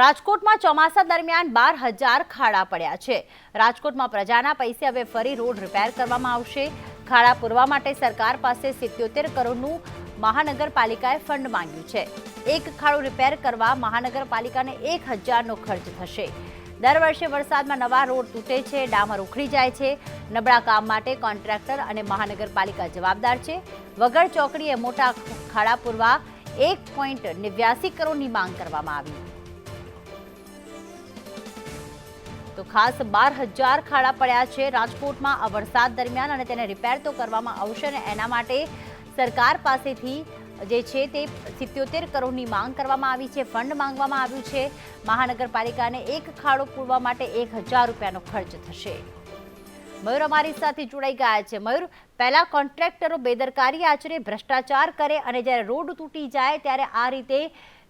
રાજકોટમાં ચોમાસા દરમિયાન બાર હજાર ખાડા પડ્યા છે. રાજકોટમાં પ્રજાના પૈસે હવે ફરી રોડ રિપેર કરવામાં આવશે. ખાડા પૂરવા માટે સરકાર પાસે સિત્યોતેર કરોડનું મહાનગરપાલિકાએ ફંડ માંગ્યું છે. એક ખાડો રિપેર કરવા મહાનગરપાલિકાને એક હજારનો ખર્ચ થશે. દર વર્ષે વરસાદમાં નવા રોડ તૂટે છે, ડામર ઉખડી જાય છે. નબળા કામ માટે કોન્ટ્રાક્ટર અને મહાનગરપાલિકા જવાબદાર છે. વગર ચોકડીએ મોટા ખાડા પૂરવા એક પોઈન્ટ નેવ્યાસી કરોડની માંગ કરવામાં આવી. તો ખાસ બાર હજાર ખાડા પડ્યા છે. રાજકોટમાં આ વરસાદ દરમિયાન અને તેને રિપેર તો કરવામાં આવશે ને એના માટે સરકાર પાસેથી જે છે તે સિત્યોતેર કરોડની માંગ કરવામાં આવી છે. ફંડ માંગવામાં આવ્યું છે. મહાનગરપાલિકાને એક ખાડો પૂરવા માટે એક હજાર રૂપિયાનો ખર્ચ થશે. મયુર અમારી સાથે જોડાઈ ગયા છે. મયુર, પહેલા કોન્ટ્રાક્ટરો બેદરકારી આચરે, ભ્રષ્ટાચાર કરે અને જ્યારે રોડ તૂટી જાય ત્યારે આ રીતે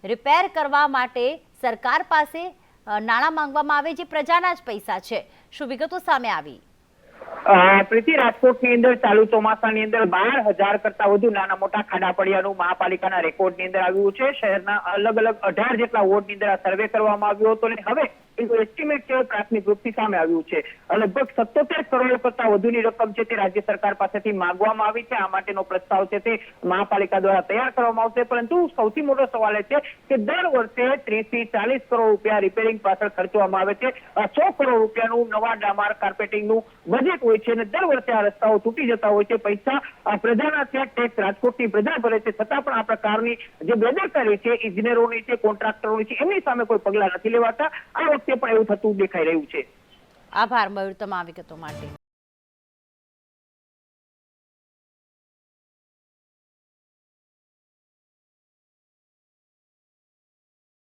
રિપેર કરવા માટે સરકાર પાસે નાણાં માંગવામાં આવે જે પ્રજાના જ પૈસા છે. શું વિગતો સામે આવી? પ્રીતિ, રાજકોટની અંદર ચાલુ ચોમાસાની અંદર બાર હજાર કરતા વધુ નાના મોટા ખાડા પડ્યાનું મહાપાલિકાના રેકોર્ડની અંદર આવ્યું છે. શહેરના અલગ અલગ અઢાર જેટલા વોર્ડની અંદર આ સર્વે કરવામાં આવ્યો હતો અને હવે એનું એસ્ટિમેટ છે પ્રાથમિક રૂપથી સામે આવ્યું છે. લગભગ સત્તોતેર કરોડ કરતા વધુની રકમ છે તે રાજ્ય સરકાર પાસેથી માંગવામાં આવી છે. આ માટેનો પ્રસ્તાવ છે તે મહાપાલિકા દ્વારા તૈયાર કરવામાં આવશે. પરંતુ સૌથી મોટો સવાલ એ છે કે દર વર્ષે ત્રીસથી ચાલીસ કરોડ રૂપિયા રિપેરિંગ પાછળ ખર્ચવામાં આવે છે. સો કરોડ રૂપિયાનું નવા ડામાર કાર્પેટિંગનું બજેટ હોય છે અને દર વર્ષે આ રસ્તાઓ તૂટી જતા હોય છે. પૈસા પ્રજાના છે ટેક્સ રાજકોટની પ્રજા ભરે છે. છતાં પણ આ પ્રકારની જે બેદરકારી છે ઇજનેરોની છે કોન્ટ્રાક્ટરોની છે, એમની સામે કોઈ પગલાં નથી લેવાતા. આ વખતે પણ એવું થતું દેખાઈ રહ્યું છે. આભાર મયુર તમામ વિગતો માટે.